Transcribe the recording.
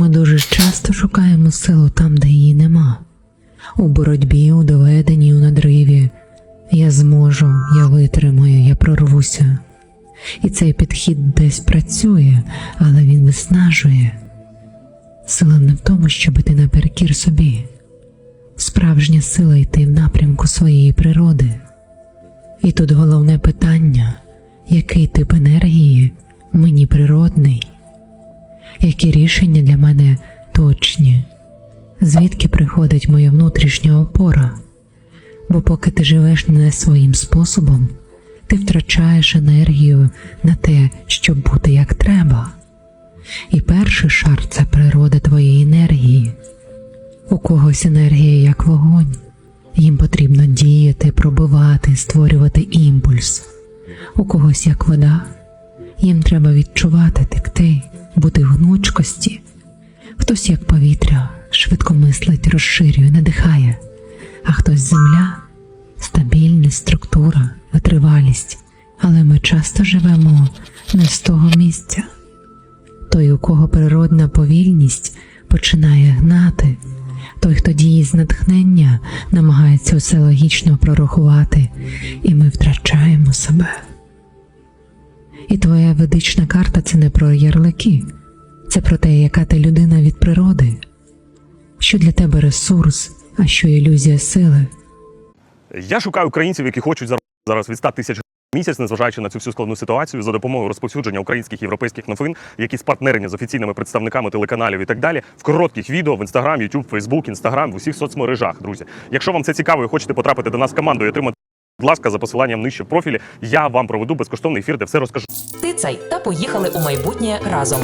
Ми дуже часто шукаємо силу там, де її нема. У боротьбі, у доведенні, у надриві. Я зможу, я витримаю, я прорвуся. І цей підхід десь працює, але він виснажує. Сила не в тому, щоб іти наперекір собі. Справжня сила йти в напрямку своєї природи. І тут головне питання, який тип енергії мені природний, які рішення для мене точні, звідки приходить моя внутрішня опора. Бо поки ти живеш не своїм способом, ти втрачаєш енергію на те, щоб бути як треба. І перший шар це природа твоєї енергії. У когось енергія як вогонь. Їм потрібно діяти, пробивати, створювати імпульс. У когось як вода. Їм треба відчувати, текти, бути в гнучкості. Хтось як повітря, швидко мислить, розширює, надихає, а хтось земля, стабільність, структура, витривалість. Але ми часто живемо не з того місця. Той, у кого природна повільність починає гнати, той, хто діє з натхнення, намагається усе логічно прорахувати, і ми втрачаємо себе. І твоя ведична карта це не про ярлики, це про те, яка ти людина від природи, що для тебе ресурс, а що ілюзія сили. Я шукаю українців, які хочуть зар- зараз від 100 тисяч місяць, незважаючи на цю всю складну ситуацію, за допомогою розповсюдження українських європейських новин, які спартнерені з офіційними представниками телеканалів і так далі, в коротких відео в Інстаграм, Ютуб, Фейсбук, Інстаграм, в усіх соцмережах, друзі. Якщо вам це цікаво і хочете потрапити до нас в команду і отримати, будь ласка, за посиланням нижче в профілі, я вам проведу безкоштовний ефір, де все розкажу. Ти цей та поїхали у майбутнє разом.